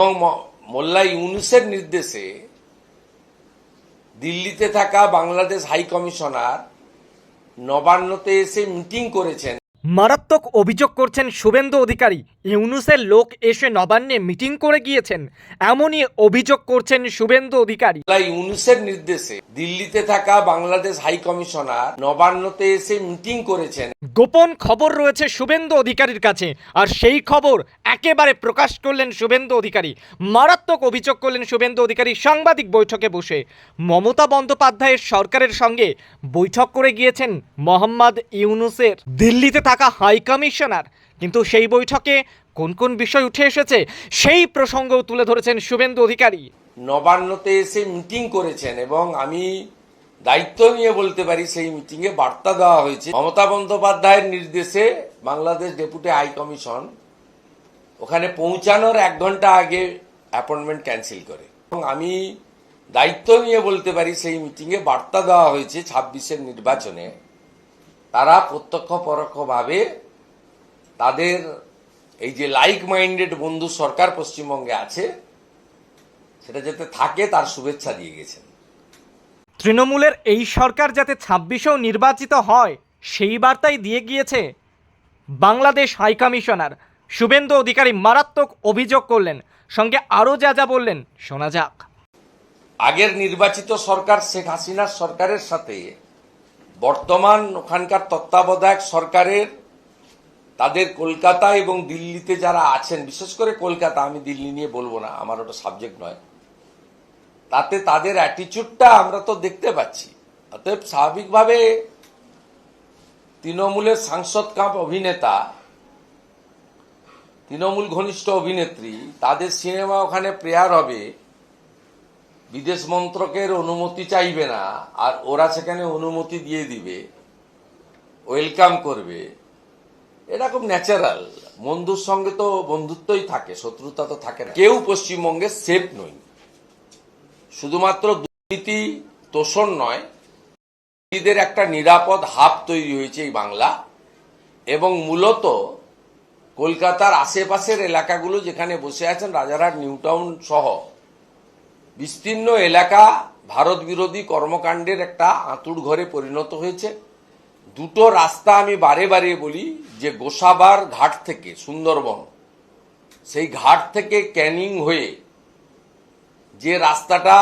এবং মোল্লা ইউনুসের নির্দেশে দিল্লিতে থাকা বাংলাদেশ হাই কমিশনার নবান্নতে এসে মিটিং করেছেন মারাত্মক অভিযোগ করছেন শুভেন্দু অধিকারী। ইউনুসের লোক এসে নবান্নে মিটিং করে গিয়েছেন। এমনই অভিযোগ করছেন শুভেন্দু অধিকারী। ইউনুসের নির্দেশে দিল্লিতে থাকা বাংলাদেশ হাই কমিশনার নবান্নতে এসে মিটিং করেছেন। গোপন খবর রয়েছে শুভেন্দু অধিকারীর কাছে আর সেই খবর একেবারে প্রকাশ করলেন শুভেন্দু অধিকারী। মারাত্মক অভিযোগ করলেন শুভেন্দু অধিকারী সাংবাদিক বৈঠকে বসে। মমতা বন্দ্যোপাধ্যায়ের সরকারের সঙ্গে বৈঠক করে গিয়েছেন মোহাম্মদ ইউনুসের। দিল্লিতে থাকা হাই কমিশনার। কিন্তু সেই বৈঠকে কোন কোন বিষয় উঠে এসেছে, সেই প্রসঙ্গও তুলে ধরেছেন শুভেন্দু অধিকারী। নবান্নতে এসে মিটিং করেছেন এবং আমি দায়িত্ব নিয়ে বলতে পারি সেই মিটিংয়ে বার্তা দেওয়া হয়েছে। মমতা বন্দ্যোপাধ্যায়ের নির্দেশে বাংলাদেশ ডেপুটি হাই কমিশন ওখানে পৌঁছানোর এক ঘণ্টা আগে অ্যাপয়েন্টমেন্ট ক্যান্সেল করে। এবং আমি দায়িত্ব নিয়ে বলতে পারি সেই মিটিংয়ে বার্তা দেওয়া হয়েছে ছাব্বিশের নির্বাচনে। তারা প্রত্যক্ষ পরোক্ষভাবে তাদের এই যে লাইক মাইন্ডেড বন্ধু সরকার পশ্চিমবঙ্গে আছে সেটা যাতে থাকে তার শুভেচ্ছা দিয়ে গেছেন। তৃণমূলের এই সরকার যাতে ছাব্বিশেও নির্বাচিত হয় সেই বার্তাই দিয়ে গিয়েছে বাংলাদেশ হাইকমিশনার শুভেন্দু অধিকারী মারাত্মক অভিযোগ করলেন সঙ্গে আরও যা যা বললেন শোনা যাক। আগের নির্বাচিত সরকার শেখ হাসিনার সরকারের সাথে বর্তমান ওখানকার তত্ত্বাবধায়ক সরকারের, তাদের কলকাতা এবং দিল্লিতে যারা আছেন, বিশেষ করে কলকাতা, আমি দিল্লি নিয়ে বলব না, আমার ওটা সাবজেক্ট নয়, তাতে তাদের অ্যাটিচিউডটা আমরা তো দেখতে পাচ্ছি। অতএব স্বাভাবিকভাবে তৃণমূলের সাংসদ কাপ অভিনেতা, তৃণমূল ঘনিষ্ঠ অভিনেত্রী, তাদের সিনেমা ওখানে প্রেয়ার হবে। বিদেশ মন্ত্রকের অনুমতি চাইবে না, আর ওরা সেখানে অনুমতি দিয়ে দিবে, ওয়েলকাম করবে। খুব ন্যাচারাল। বন্ধুর সঙ্গে তো বন্ধুত্বই থাকে, শত্রুতা তো থাকে না। কেউ পশ্চিমবঙ্গে সেফ নই। শুধুমাত্র দুর্নীতি তোষণ নয়, দুর্নীতিদের একটা নিরাপদ হাব তৈরি হয়েছে এই বাংলা। এবং মূলত কলকাতার আশেপাশের এলাকাগুলো যেখানে বসে আছেন, রাজারহাট, নিউটাউন সহ বিস্তীর্ণ এলাকা ভারত বিরোধী কর্মকাণ্ডের একটা আঁতুড় ঘরে পরিণত হয়েছে। দুটো রাস্তা আমি বারে বারে বলি যে গোসাবার ঘাট থেকে, সুন্দরবন, সেই ঘাট থেকে ক্যানিং হয়ে যে রাস্তাটা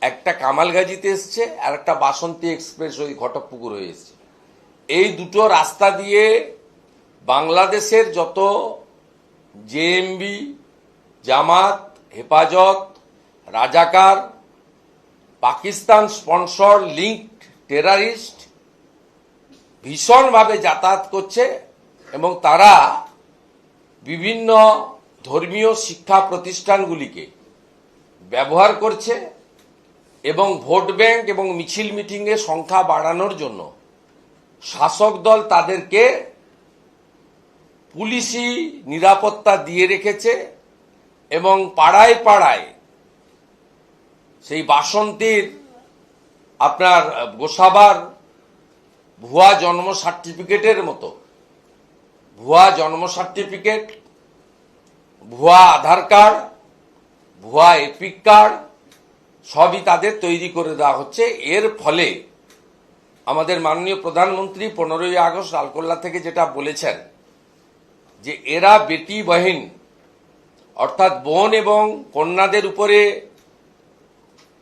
একটা কামালগাজিতে এসছে আর একটা বাসন্তী এক্সপ্রেস ওই ঘটকপুকুর হয়ে এসছে। এই দুটো রাস্তা দিয়ে বাংলাদেশের যত জেএমবি জামাত, হেফাজত রাজাকার, পাকিস্তান স্পন্সর লিঙ্কড টেরারিস্ট ভীষণভাবে যাতায়াত করছে এবং তারা বিভিন্ন ধর্মীয় শিক্ষা প্রতিষ্ঠানগুলিকে ব্যবহার করছে এবং ভোট ব্যাংক এবং মিছিল মিটিংয়ের সংখ্যা বাড়ানোর জন্য শাসক দল তাদেরকে পুলিশি নিরাপত্তা দিয়ে রেখেছে এবং পাড়ায় পাড়ায় সেই বাসন্তীর আপনার গোসাবার ভুয়া জন্ম সার্টিফিকেটের মতো। ভুয়া জন্ম সার্টিফিকেট, ভুয়া আধার কার্ড, ভুয়া এপিক কার্ড, সবই তাদের তৈরি করে দেওয়া হচ্ছে। এর ফলে আমাদের মাননীয় প্রধানমন্ত্রী পনেরোই আগস্ট লালকোল্লা থেকে যেটা বলেছেন, যে এরা বেটি বহিন অর্থাৎ বোন এবং কন্যাদের উপরে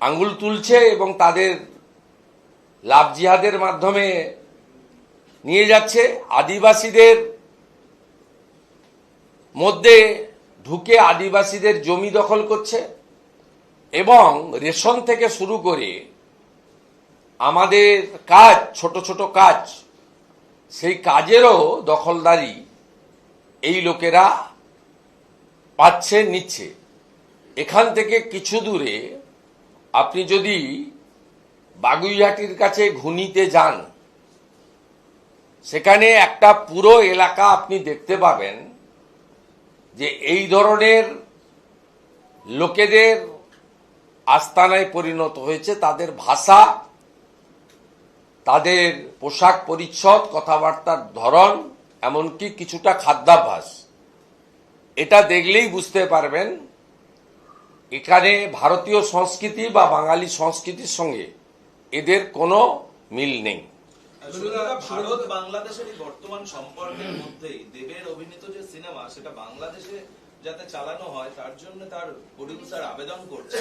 আঙ্গুল তুলছে এবং তাদের লাভ জিহাদের মাধ্যমে নিয়ে যাচ্ছে। আদিবাসীদের মধ্যে ঢুকে আদিবাসীদের জমি দখল করছে এবং রেশন থেকে শুরু করে আমাদের কাজ, ছোট ছোট কাজ, সেই কাজেরও দখলদারি এই লোকেরা পাচ্ছে নিচ্ছে। এখান থেকে কিছু দূরে আপনি যদি বাগুইহাটির কাছে ঘুনিতে যান, সেখানে একটা পুরো এলাকা আপনি দেখতে পাবেন যে এই ধরনের লোকেদের আস্তানায় পরিণত হয়েছে, তাদের ভাষা, তাদের পোশাক পরিচ্ছদ, কথাবার্তার ধরন, এমনকি কিছুটা খাদ্যাভ্যাস। এটা দেখলেই বুঝতে পারবেন এখানে ভারতীয় সংস্কৃতি বা বাঙালি সংস্কৃতির সঙ্গে এদের কোনো মিল নেই। ভারত বাংলাদেশের বর্তমান সম্পর্কের মধ্যেই দেবের অভিনীত যে সিনেমা সেটা বাংলাদেশে যাতে চালানো হয় তার জন্য তার প্রডিউসার আবেদন করছে।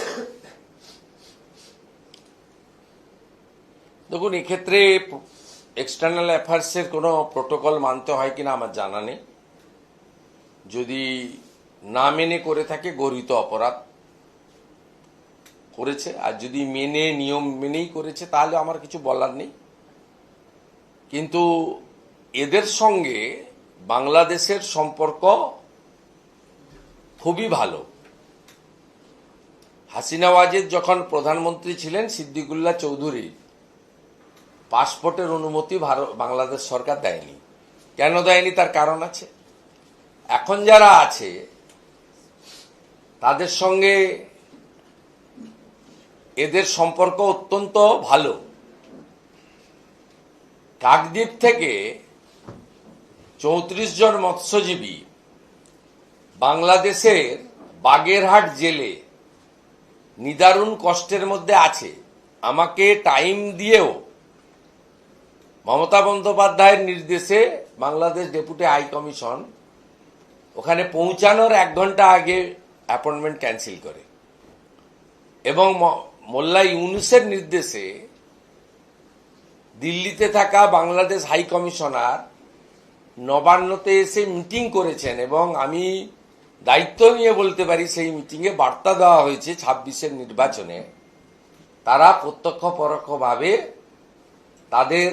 দেখুন এক্ষেত্রে এক্সটার্নাল অ্যাফেয়ার্সের কোনো প্রোটোকল মানতে হয় কিনা আমার জানা নেই। যদি না মেনে করে থাকে গর্হিত অপরাধ করেছে, আর যদি মেনে, নিয়ম মেনেই করেছে, তাহলে আমার কিছু বলার নেই। কিন্তু এদের সঙ্গে বাংলাদেশের সম্পর্ক খুবই ভালো। হাসিনা ওয়াজেদ যখন প্রধানমন্ত্রী ছিলেন, সিদ্দিকুল্লাহ চৌধুরী পাসপোর্টের অনুমতি ভারত, বাংলাদেশ সরকার দেয়নি। কেন দেয়নি? তার কারণ আছে। এখন যারা আছে, তাদের সঙ্গে এদের সম্পর্ক অত্যন্ত ভালো। কাকদ্বীপ থেকে চৌত্রিশ জন মৎস্যজীবী বাংলাদেশের বাগেরহাট জেলে নিদারুণ কষ্টের মধ্যে আছে। আমাকে টাইম দিয়েও মমতা বন্দ্যোপাধ্যায়ের নির্দেশে বাংলাদেশ ডেপুটি হাই কমিশন ওখানে পৌঁছানোর এক ঘণ্টা আগে অ্যাপয়েন্টমেন্ট ক্যান্সেল করে। এবং মোল্লা ইউনুসের নির্দেশে দিল্লিতে থাকা বাংলাদেশ হাই কমিশনার নবান্নতে এসে মিটিং করেছেন এবং আমি দায়িত্ব নিয়ে বলতে পারি সেই মিটিংয়ে বার্তা দেওয়া হয়েছে ছাব্বিশের নির্বাচনে। তারা প্রত্যক্ষ পরোক্ষভাবে তাদের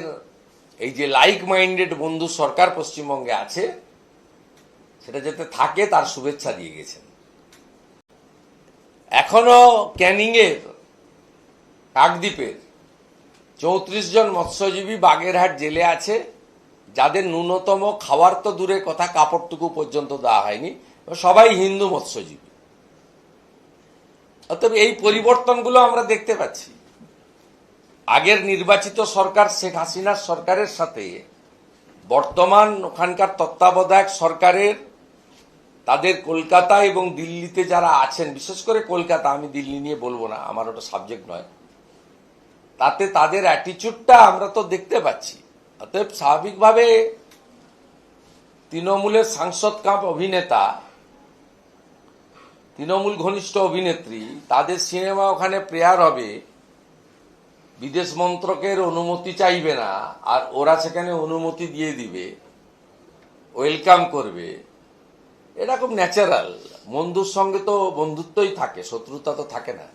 এই যে লাইক মাইন্ডেড বন্ধু সরকার পশ্চিমবঙ্গে আছে, সেটা যাতে থাকে তার শুভেচ্ছা দিয়ে গেছেন। এখনও ক্যানিংয়ের কাকদ্বীপের চৌত্রিশ জন মৎস্যজীবী বাগেরহাট জেলে আছে, যাদের ন্যূনতম খাওয়ার তো দূরে কথা, কাপড়টুকু পর্যন্ত দেওয়া হয়নি। সবাই হিন্দু মৎস্যজীবী। অতএব এই পরিবর্তনগুলো আমরা দেখতে পাচ্ছি। আগের নির্বাচিত সরকার শেখ হাসিনার সরকারের সাথে, বর্তমান ওখানকার তত্ত্বাবধায়ক সরকারের, তাদের কলকাতা এবং দিল্লিতে যারা আছেন, বিশেষ করে কলকাতা, আমি দিল্লি নিয়ে বলব না, আমার ওটা সাবজেক্ট নয় তাতে তাদের অ্যাটিচিউডটা আমরা তো দেখতে পাচ্ছি। অতএব স্বাভাবিকভাবে তৃণমূলের সাংসদ কাপ অভিনেতা, তৃণমূল ঘনিষ্ঠ অভিনেত্রী, তাদের সিনেমা ওখানে প্রেয়ার হবে। বিদেশ মন্ত্রকের অনুমতি চাইবে না, আর ওরা সেখানে অনুমতি দিয়ে দিবে, ওয়েলকাম করবে। খুব ন্যাচারাল বন্ধুর সঙ্গে তো বন্ধুত্বই থাকে, শত্রুতা তো থাকে না।